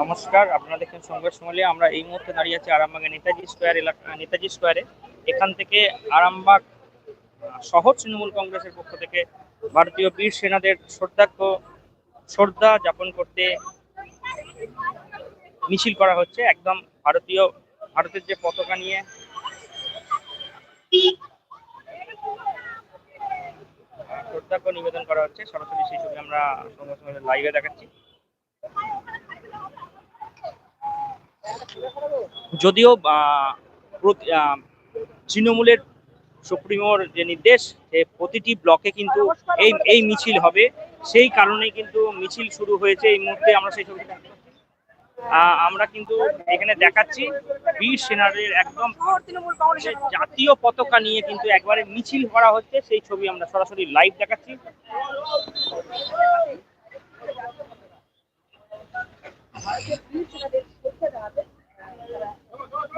নমস্কার আপনারা দেখছেন সংবাদ সমালী আমরা এই মুহূর্তে দাঁড়িয়ে আছি আরামবাগের নেতাজি স্কোয়ার এলাকা নেতাজি স্কোয়ারে। এখান থেকে আরামবাগ শহর তৃণমূল কংগ্রেসের পক্ষ থেকে ভারতীয় বীর সেনাদের শ্রদ্ধার্ঘ শ্রদ্ধা যাপন করতে মিছিল করা হচ্ছে। একদম ভারতীয় ভারতের যে পতাকা নিয়ে আহ, শ্রদ্ধার্ঘ নিবেদন করা হচ্ছে। সরাসরি সেই ছবি আমরা সংবাদ লাইভে দেখাচ্ছি। যদিও তৃণমূলের সুপ্রিমোর যে নির্দেশ, যে প্রতিটি ব্লকে কিন্তু এই এই মিছিল হবে। সেই কারণেই কিন্তু মিছিল শুরু হয়েছে এই মুহূর্তে আমরা সেই ছবিটা আমরা কিন্তু এখানে দেখাচ্ছি বীর সেনারের একদম জাতীয় পতাকা নিয়ে কিন্তু একবারে মিছিল করা হচ্ছে। সেই ছবি আমরা সরাসরি লাইভ দেখাচ্ছি।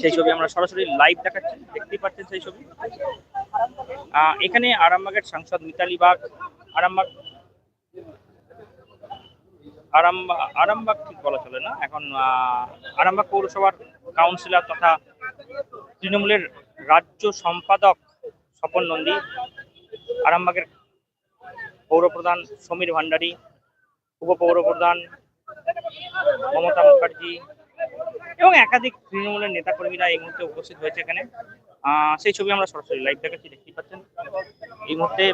সেই ছবি আমরা সরাসরি লাইভ দেখাচ্ছি, দেখতেই পাচ্ছেন সেই ছবি। এখানে আরামবাগের সাংসদ মিতালি বাগ, আরামবাগ আরামবাগ আরামবাগ ঠিক বলা চলে না, এখন আরামবাগ পৌরসভার কাউন্সিলর তথা তৃণমূলের রাজ্য সম্পাদক স্বপন নন্দী, আরামবাগের পৌরপ্রধান সমীর ভান্ডারী, উপপৌরপ্রধান মমতা মুখার্জি এবং একাধিক তৃণমূলের নেতাকর্মীরা এই মুহূর্তে উপস্থিত হয়েছে এখানে। সেই ছবি আমরা সরাসরি লাইভ দেখাচ্ছি, দেখতেই পাচ্ছেন। এই মুহূর্তে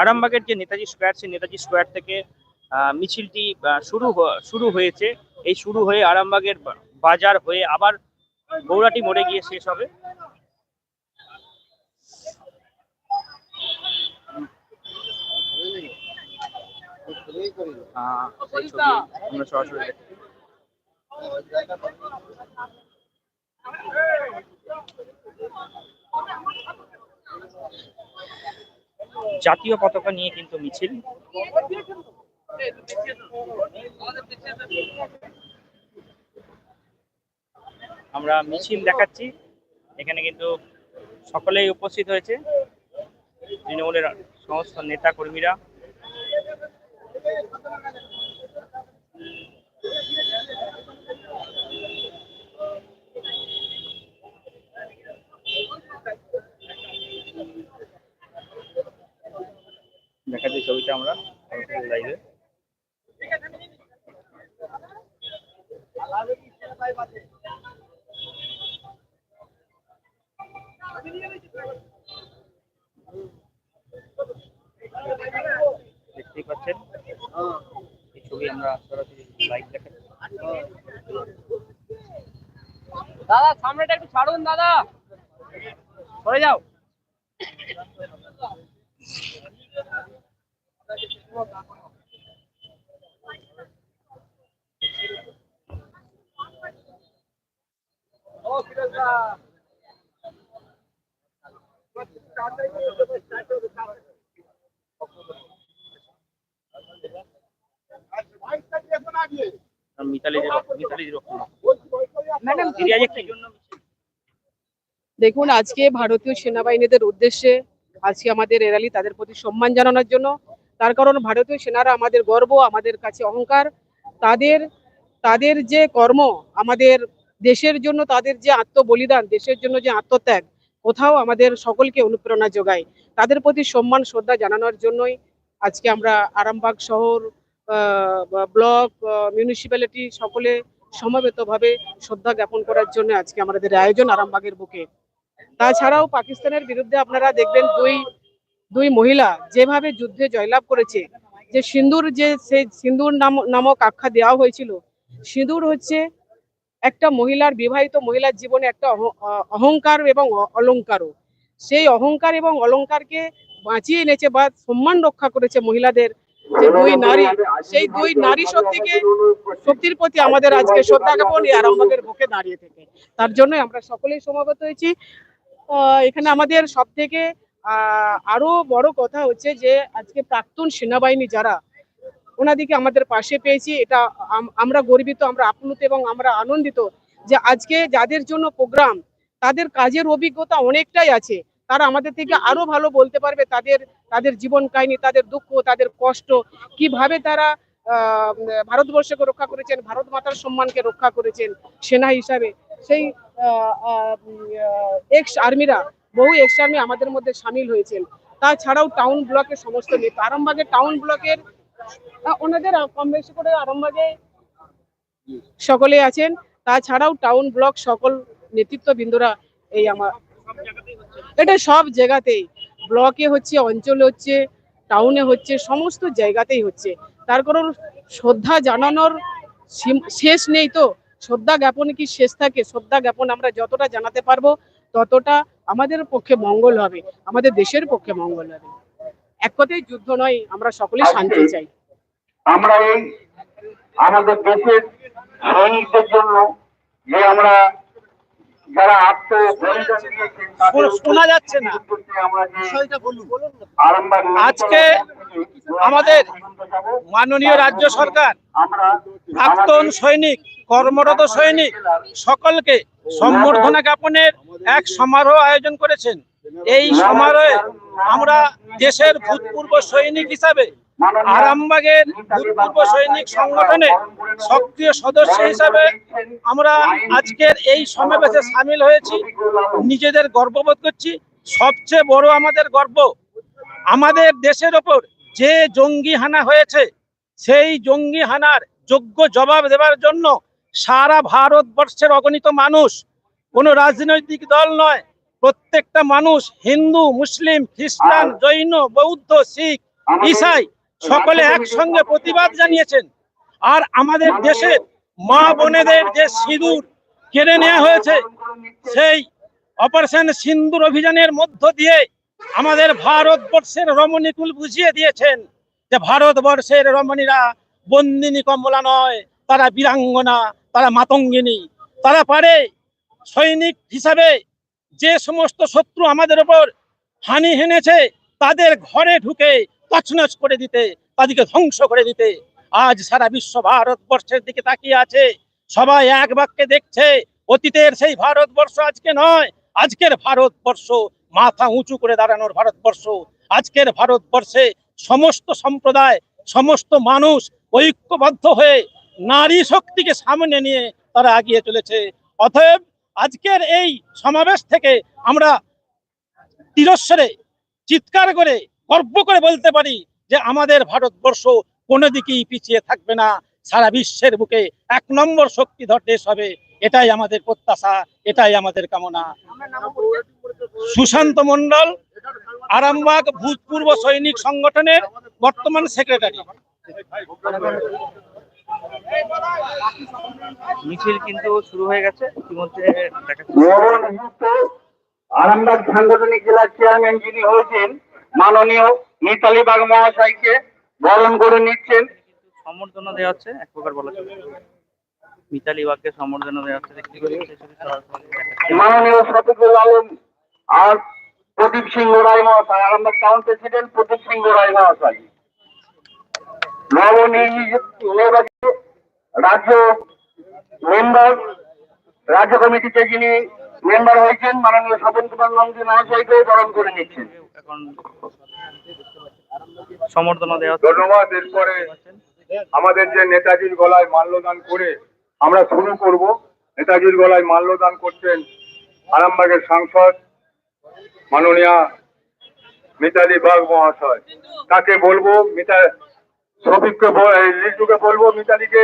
আরামবাগের যে নেতাজি স্কোয়ার সেই নেতাজি স্কোয়ার থেকে মিছিলটি শুরু শুরু হয়েছে। এই শুরু হয়ে আরামবাগের বাজার হয়ে আবার গৌরাটি মোড়ে গিয়ে শেষ হবে। সেই ছবি। আমরা সরাসরি জাতীয় পতাকা নিয়ে কিন্তু মিছিল। আমরা মিছিল দেখাচ্ছি। এখানে কিন্তু সকলেই উপস্থিত হয়েছে। তৃণমূলের সমস্ত নেতা কর্মীরা। দেখাচ্ছি ছবিটা আমরা লাইভে দেখতেই পাচ্ছেন। এই ছবি আমরা লাইভ দেখাচ্ছি দাদা সামনেটা একটু ছাড়ুন দাদা। সরে যাও। মিতালি যে মিতালি যে রকম দিদি আজ কি জন্য মিছিল? দেখুন আজকে ভারতীয় সেনাবাহিনীদের উদ্দেশ্যে আজকে আমাদের এরালি তাদের প্রতি সম্মান জানানোর জন্য। তার কারণ ভারতীয় সেনারা আমাদের গর্ব আমাদের কাছে অহংকার। তাদের তাদের যে কর্ম আমাদের দেশের জন্য তাদের যে আত্মবলিদান দেশের জন্য যে আত্মত্যাগ কোথাও আমাদের সকলকে অনুপ্রেরণা যোগায়। তাদের প্রতি সম্মান শ্রদ্ধা জানানোর জন্যই আজকে আমরা আরামবাগ শহর ব্লক মিউনিসিপ্যালিটি সকলে সমবেতভাবে শ্রদ্ধা জ্ঞাপন করার জন্য আজকে আমাদের আয়োজন আরামবাগের বুকে। তাছাড়াও পাকিস্তানের বিরুদ্ধে আপনারা দেখবেন দুই দুই মহিলা যেভাবে যুদ্ধে জয়লাভ করেছে, যে সিন্দুর যে সেই সিন্দুর নাম, নামক আখ্যা দেওয়া হয়েছিল, সিঁদুর হচ্ছে একটা মহিলার বিবাহিত মহিলার জীবনে একটা অহ- অহংকার এবং অ- অলংকারও সেই অহংকার এবং অলংকারকে বাঁচিয়ে এনেছে বা সম্মান রক্ষা করেছে মহিলাদের যে দুই নারী, সেই দুই নারী শক্তিকে শক্তির প্রতি আমাদের আজকে শ্রদ্ধা জ্ঞাপন এই আরামবাগের বুকে দাঁড়িয়ে থেকে। তার জন্য আমরা সকলেই সমাগত হয়েছি। এখানে আমাদের সব থেকে আরও বড় কথা হচ্ছে যে, আজকে প্রাক্তন সেনাবাহিনী যারা ওনাদিকে আমাদের পাশে পেয়েছি। এটা আম- আমরা গর্বিত, আমরা আপ্লুত এবং আমরা আনন্দিত যে আজকে যাদের জন্য প্রোগ্রাম, তাদের কাজের অভিজ্ঞতা অনেকটাই আছে। তারা আমাদের থেকে আরও ভালো বলতে পারবে তাদের তাদের জীবন কাহিনী তাদের দুঃখ তাদের কষ্ট কীভাবে তারা ভারতবর্ষকে রক্ষা করেছেন ভারত মাতার সম্মানকে রক্ষা করেছেন সেনা হিসাবে। সেই এক্স আর্মিরা বহু এক্স আর্মি আমাদের মধ্যে সামিল হয়েছেন। তাছাড়াও টাউন ব্লকের সমস্ত নেতা। আরামবাগের টাউন ব্লকের ওনাদের কম বেশি করে আরামবাগে সকলে আছেন। তাছাড়াও টাউন ব্লক সকল নেতৃত্ববৃন্দরা এই আমার এটা সব জায়গাতেই। ব্লকে হচ্ছে অঞ্চলে হচ্ছে টাউনে হচ্ছে সমস্ত জায়গাতেই হচ্ছে। তার কারণ শ্রদ্ধা জানানোর শেষ নেই তো। শ্রদ্ধা জ্ঞাপন কি শেষ থাকে? শ্রদ্ধা জ্ঞাপন আমরা যতটা জানাতে পারব ততটা আমাদের পক্ষে মঙ্গল হবে। আমাদের দেশের পক্ষে মঙ্গল হবে। এক কথাই যুদ্ধ নয় আমরা সকলে শান্তি চাই। আমরা এই আমাদের দেশের সৈনিকদের জন্য যে আমরা যারা শোনা যাচ্ছে না। আজকে আমাদের মাননীয় রাজ্য সরকার প্রাক্তন সৈনিক কর্মরত সৈনিক সকলকে সম্বর্ধনা জ্ঞাপনের এক সমারোহ আয়োজন করেছেন। এই সমারোহে আমরা দেশের ভূতপূর্ব সৈনিক হিসাবে আরামবাগের ভূতপূর্ব সৈনিক সংগঠনে সক্রিয় সদস্য হিসাবে আমরা আজকের এই সমাবেশে সামিল হয়েছি। নিজেদের গর্ববোধ করছি। সবচেয়ে বড় আমাদের গর্ব, আমাদের দেশের ওপর যে জঙ্গি হানা হয়েছে, সেই জঙ্গি হানার যোগ্য জবাব দেওয়ার জন্য সারা ভারতবর্ষের অগণিত মানুষ কোনো রাজনৈতিক দল নয় প্রত্যেকটা মানুষ হিন্দু মুসলিম খ্রিস্টান জৈন বৌদ্ধ শিখ ইসাই সকলে একসঙ্গে প্রতিবাদ জানিয়েছেন। আর আমাদের দেশের মা বোনেদের যে সিঁদুর কেড়ে নেওয়া হয়েছে সেই অপারেশন সিন্দুর অভিযানের মধ্য দিয়ে আমাদের ভারতবর্ষের রমণীকুল বুঝিয়ে দিয়েছেন যে ভারতবর্ষের রমণীরা বন্দিনী কমলা নয় তারা বীরাঙ্গনা তারা মাতঙ্গিনী তারা পারে সৈনিক হিসাবে যে সমস্ত শত্রু আমাদের ওপর হানি হেনেছে, তাদের ঘরে ঢুকে তছনছ করে দিতে, তাদেরকে ধ্বংস করে দিতে। আজ সারা বিশ্ব ভারতবর্ষের দিকে তাকিয়ে আছে। সবাই এক বাক্যে দেখছে, অতীতের সেই ভারতবর্ষ আজকে নয়। আজকের ভারতবর্ষ মাথা উঁচু করে দাঁড়ানোর ভারতবর্ষ। আজকের ভারতবর্ষে সমস্ত সম্প্রদায়, সমস্ত মানুষ ঐক্যবদ্ধ হয়ে নারী শক্তিকে সামনে নিয়ে তারা এগিয়ে চলেছে। অতএব আজকের এই সমাবেশ থেকে আমরা তিরস্বরে চিৎকার করে গর্ব করে বলতে পারি যে আমাদের ভারতবর্ষ কোনো দিকেই পিছিয়ে থাকবে না। সারা বিশ্বের বুকে এক নম্বর শক্তিধর দেশ হবে। এটাই আমাদের প্রত্যাশা, এটাই আমাদের কামনা। সুশান্ত মন্ডল আরামবাগ ভূতপূর্ব সৈনিক সংগঠনের বর্তমান সেক্রেটারি। মিছিল কিন্তু শুরু হয়ে গেছে। ইতিমধ্যে আরামবাগ সাংগঠনিক জেলার চেয়ারম্যান যিনি হয়েছেন মাননীয় মিতালি বাগ মহাশয়কে বরণ করে নিচ্ছেন। সম্বর্ধনা দেওয়া হচ্ছে এক প্রকার বলা চলে। মিতালি বাগকে সম্বর্ধনা দেওয়া হচ্ছে দেখতে পাচ্ছি। মাননীয় শফিকুল আলম আর প্রদীপ সিংহ রায় মহাশয় আরামবাগ টাউন প্রেসিডেন্ট প্রদীপ সিংহ রায় মহাশয়। নবনির্বাচিত রাজ্য মেম্বার রাজ্য কমিটিতে যিনি মেম্বার হয়েছেন মাননীয় স্বপন কুমার নন্দী মহাশয়কে বরণ করে নিচ্ছেন। এখন সম্বর্ধনা দেওয়া ধন্যবাদ এরপরে আমাদের যে নেতাজির গলায় মাল্যদান করে আমরা শুরু করব। নেতাজির গলায় মাল্যদান করছেন আরামবাগের সাংসদ মাননীয়া মিতালি বাগ মহাশয়। তাকে বলব? মিতা শফিককে লিটুকে বলব মিতালিকে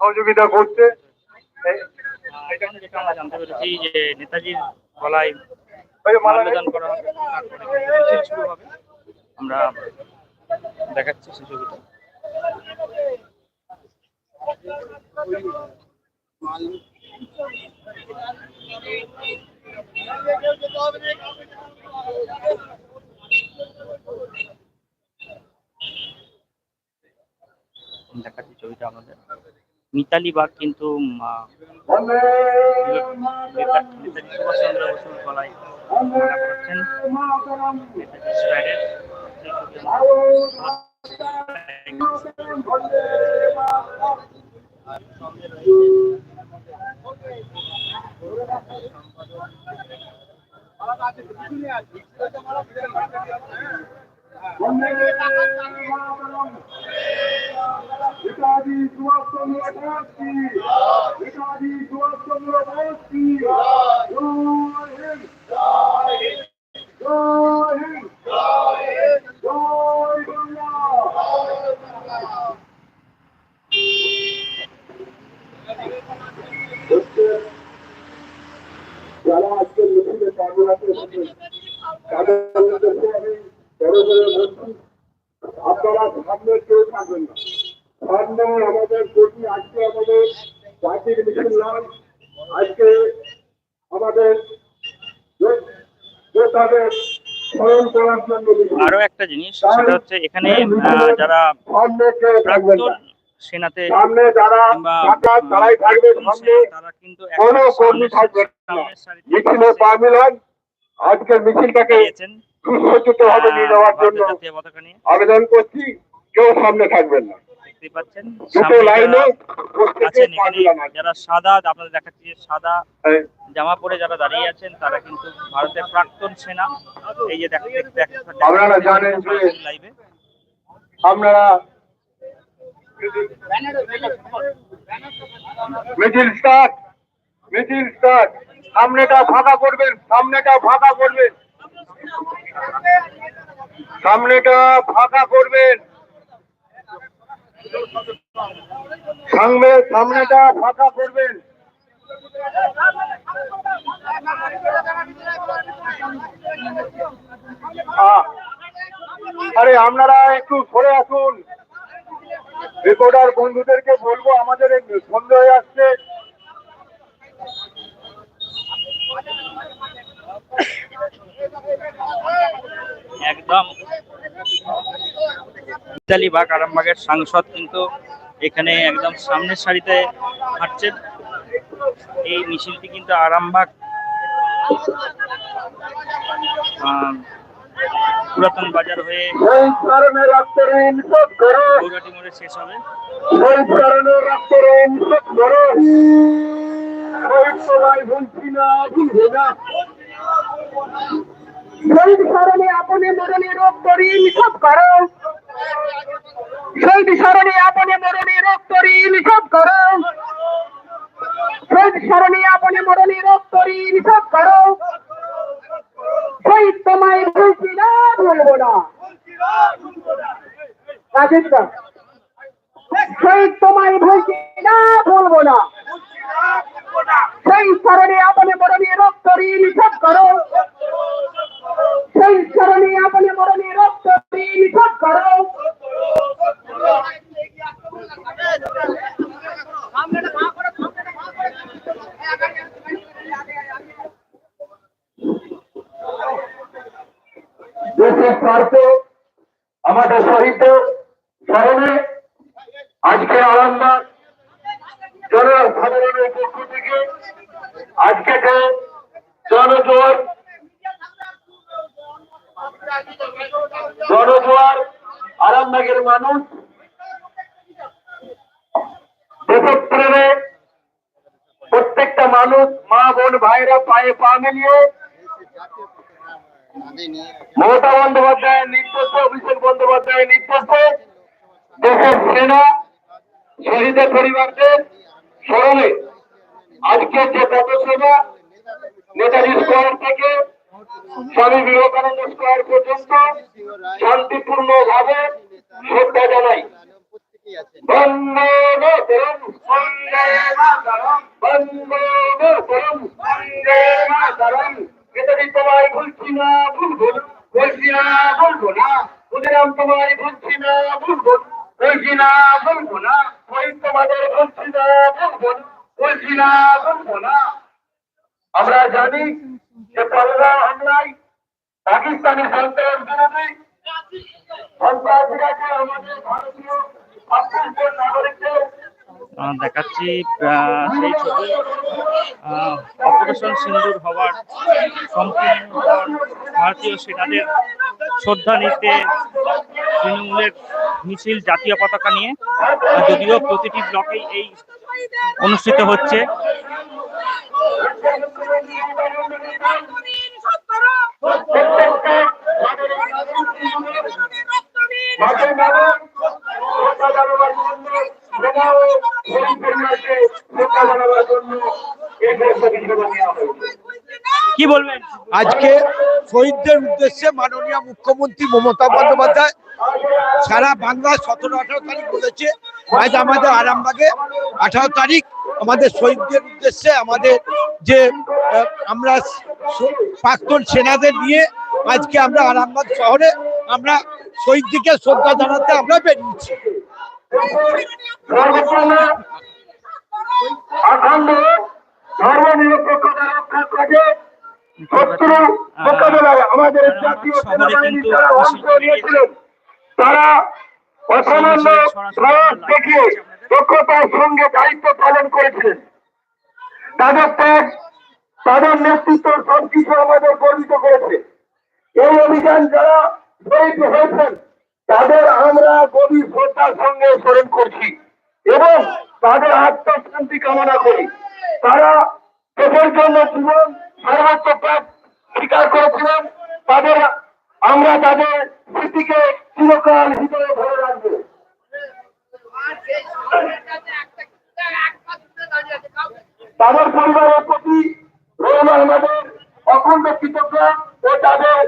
সহযোগিতা করতে এই- এটা যেটা আমরা জানতে পেরেছি যে নেতাজির গলায় ওই মাল্যদান করা হবে তারপরে মিছিল শুরু হবে। আমরা দেখাচ্ছি সেই ছবিটা। দেখাচ্ছি ছবিটা আমাদের। মিতালি বাগ কিন্তু উম, আহ, বন্দে নেতা- নেতাজি সুভাষচন্দ্র বসুর গলায় মালা পরাচ্ছেন মাতরম। নেতাজি স্কোয়ারের সেই ছবি আমরা বন্দে নেতাজি সুভাষচন্দ্র বোস কি নেতাজি সুভাষচন্দ্র বোস কি মিছিল। আরও একটা জিনিস সেটা হচ্ছে এখানে যারা প্রাক্তন সেনাতে তারা কিন্তু আজকের মিছিলটাকে সুসজ্জিত ভাবে নিয়ে যাওয়ার জন্য আবেদন করছি কেউ সামনে থাকবেন না। দেখতে পাচ্ছেন আছেন এখানে যারা সাদা আপনাদের দেখাচ্ছি সাদা হ্যাঁ, জামা পরে যারা দাঁড়িয়ে আছেন তারা কিন্তু ভারতের প্রাক্তন সেনা এই যে- লাইভে আপনারা মিছিল স্টার্ট মিছিল স্টার্ট সামনেটা ফাঁকা করবেন সামনেটা ফাঁকা করবেন সামনেটা ফাঁকা করবেন সামনে সামনেটা ফাঁকা করবেন। আরে, আপনারা একটু সরে আসুন। রিপোর্টার বন্ধুদেরকে বলব, আমাদের হয়ে আসছে। একদম। ইতালি আরামবাগের সাংসদ কিন্তু এখানে একদম সামনের সারিতে হাঁটছেন। এই মিছিলটি কিন্তু আরামবাগ পুরাতন বাজার হয়ে গৌরাটি মোড়ে শেষ হবে। সবাই ভুলবে না শহীদ স্মরণে আপনি মরণে রক্ত ঋণ শোধ করো। শহীদ স্মরণে আপনি মরণে রক্ত ঋণ শোধ করো। শহীদ স্মরণে আপনি মরণে রক্ত ঋণ শোধ করো। শহীদ তোমায় ভুলছি না ভুলবো না। রাজেশ দা শহীদ তোমায় ভুলছি না ভুলবো না। সেই স্মরণে আপনি মরণে রক্ত ঋণ শোধ করো সেই স্মরণে আপনি মরণে রক্ত ঋণ শোধ করো দেশের স্বার্থে আমাদের শহীদদের স্মরণে আজকে আরামবাগ জনসাধারণের পক্ষ থেকে আজকে জনজোয়ার জনজোয়ার আরামবাগের মানুষ দেশপ্রেমে প্রত্যেকটা মানুষ, মা, বোন, ভাইরা পায়ে পা মিলিয়ে মমতা বন্দ্যোপাধ্যায়ের নির্দেশে, অভিষেক বন্দ্যোপাধ্যায়ের নির্দেশে দেশের সেনা, শহীদের পরিবারদের স্মরণে আজকে যে পথসভা নেতাজি স্কোয়ার থেকে স্বামী বিবেকানন্দ স্কোয়ার পর্যন্ত শান্তিপূর্ণ ভাবে শ্রদ্ধা জানাই। তোমায় ভুলছি না, ভুলবো বলছি না ভুলবো তোমায় ভুলছি না, ভুলবো না। ওই তোমাদের না আমরা জানি যে পাল্লা হামলায় পাকিস্তানি সন্ত্রাস বিরোধী সন্ত্রাসীরা আমাদের ভারতীয় নাগরিকদের দেখাচ্ছি সেই ছবি অপারেশন সিন্দুর হওয়ার সম্পূর্ণ ভারতীয় সেনাদের শ্রদ্ধা নিতে তৃণমূলের মিছিল জাতীয় পতাকা নিয়ে যদিও প্রতিটি ব্লকেই এই অনুষ্ঠিত হচ্ছে প্রত্যেকটা মাঠে নামুন শ্রদ্ধা জানাবার জন্য সেনা ও শহীদ পরিবারকে শ্রদ্ধা জানাবার জন্য এই প্রস্তাবিত নেওয়া হয়েছে কি বলবেন আজকে শহীদদের উদ্দেশ্যে মাননীয় মুখ্যমন্ত্রী মমতা বন্দ্যোপাধ্যায় সারা বাংলা সতেরো, আঠারো তারিখ বলেছে। আজ আমাদের আরামবাগে আঠারো তারিখ আমাদের শহীদদের উদ্দেশ্যে আমাদের যে আমরা প্রাক্তন সেনাদের নিয়ে আজকে আমরা আরামবাগ শহরে আমরা শহীদদিকে শ্রদ্ধা জানাতে আমরা বেরিয়েছি। ধর্মনিরপেক্ষতা রক্ষার কাজে শত্রু মোকাবেলায় আমাদের জাতীয় সেনাবাহিনী যারা অংশ নিয়েছিলেন তারা অসামান্য সাহস দেখিয়ে দক্ষতার সঙ্গে দায়িত্ব পালন করেছিলেন। তাদের ত্যাগ তাদের নেতৃত্ব সবকিছু আমাদের গর্বিত করেছে। এই অভিযান যারা শহীদ হয়েছেন তাদের আমরা গভীর শ্রদ্ধার সঙ্গে স্মরণ করছি এবং তাদের আত্মশান্তি কামনা করি। তারা দেশের জন্য জীবন সর্বোচ্চ ত্যাগ স্বীকার করেছিলেন তাদের আমরা তাদের স্মৃতিকে চিরকাল হৃদয়ে ধরে রাখব। তাদের পরিবারের প্রতি রইল আমাদের অখণ্ড কৃতজ্ঞতা ও তাদের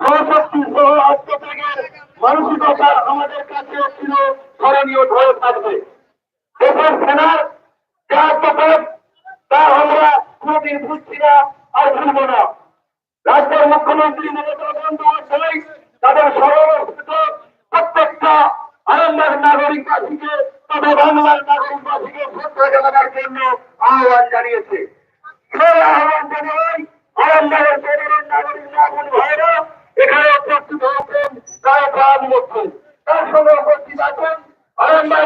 সহশক্তি সহ আত্মত্যাগের মানসিকতা আমাদের কাছে ছিল স্মরণীয় ধরে থাকবে। দেশের সেনার যে আত্মত্যাগ, তা আমরা কোনোদিন ভুলছি না। আর ভুলব না। রাজ্যের মুখ্যমন্ত্রী মমতা বন্দ্যোপাধ্যায় তাদের সর্বস্থিত প্রত্যেকটা আনন্দের নাগরিক বাসীকে, তবে বাংলার নাগরিক বাসীকে শ্রদ্ধা জানানোর জন্য আহ্বান জানিয়েছে। সেই আহ্বান জানাই আনন্দের সাধারণ নাগরিক নাগুন ভাইরা এখানে উপস্থিত হয়েছেন তারা প্রাণ মুখ্য তার সঙ্গে উপস্থিত আছেন আনন্দের